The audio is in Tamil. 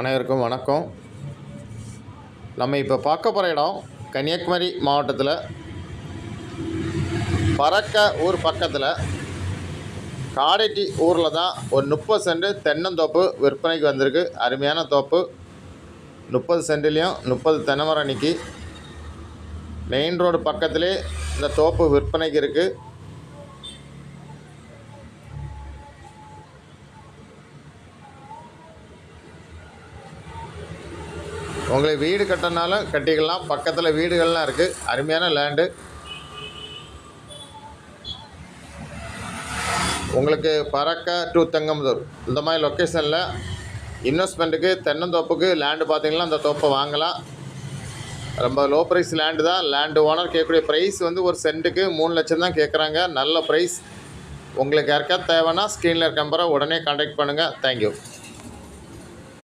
அனைவருக்கும் வணக்கம். நம்ம இப்போ பார்க்க போகிற இடம் கன்னியாகுமரி மாவட்டத்தில். பறக்க ஊர் பக்கத்தில். காடைட்டி ஊரில் தான் ஒரு முப்பது சென்ட் தென்னந்தோப்பு விற்பனைக்கு வந்திருக்கு. அருமையான தோப்பு. முப்பது சென்ட்லேயும் முப்பது தென்னை மரம் நிற்கி மெயின் ரோடு பக்கத்திலே இந்த தோப்பு விற்பனைக்கு இருக்குது உங்களுக்கு வீடு கட்டினாலும் கட்டிக்கலாம். பக்கத்தில் வீடுகள்லாம் இருக்குது அருமையான லேண்டு உங்களுக்கு பறக்க டு தெங்கம்பதூர் இந்த மாதிரி லொக்கேஷனில் இன்வெஸ்ட்மெண்ட்டுக்கு தென்னந்தோப்புக்கு லேண்டு பார்த்தீங்கன்னா அந்த தோப்பை வாங்கலாம். ரொம்ப லோ ப்ரைஸ் லேண்டு தான். லேண்டு ஓனர் கேட்கக்கூடிய ப்ரைஸ் வந்து ஒரு சென்ட்டுக்கு மூணு லட்சம் தான் கேட்குறாங்க. நல்ல ப்ரைஸ் உங்களுக்கு யாருக்காவது தேவைன்னா ஸ்க்ரீனில் இருக்க நம்பரை உடனே கான்டாக்ட் பண்ணுங்கள் தேங்க்யூ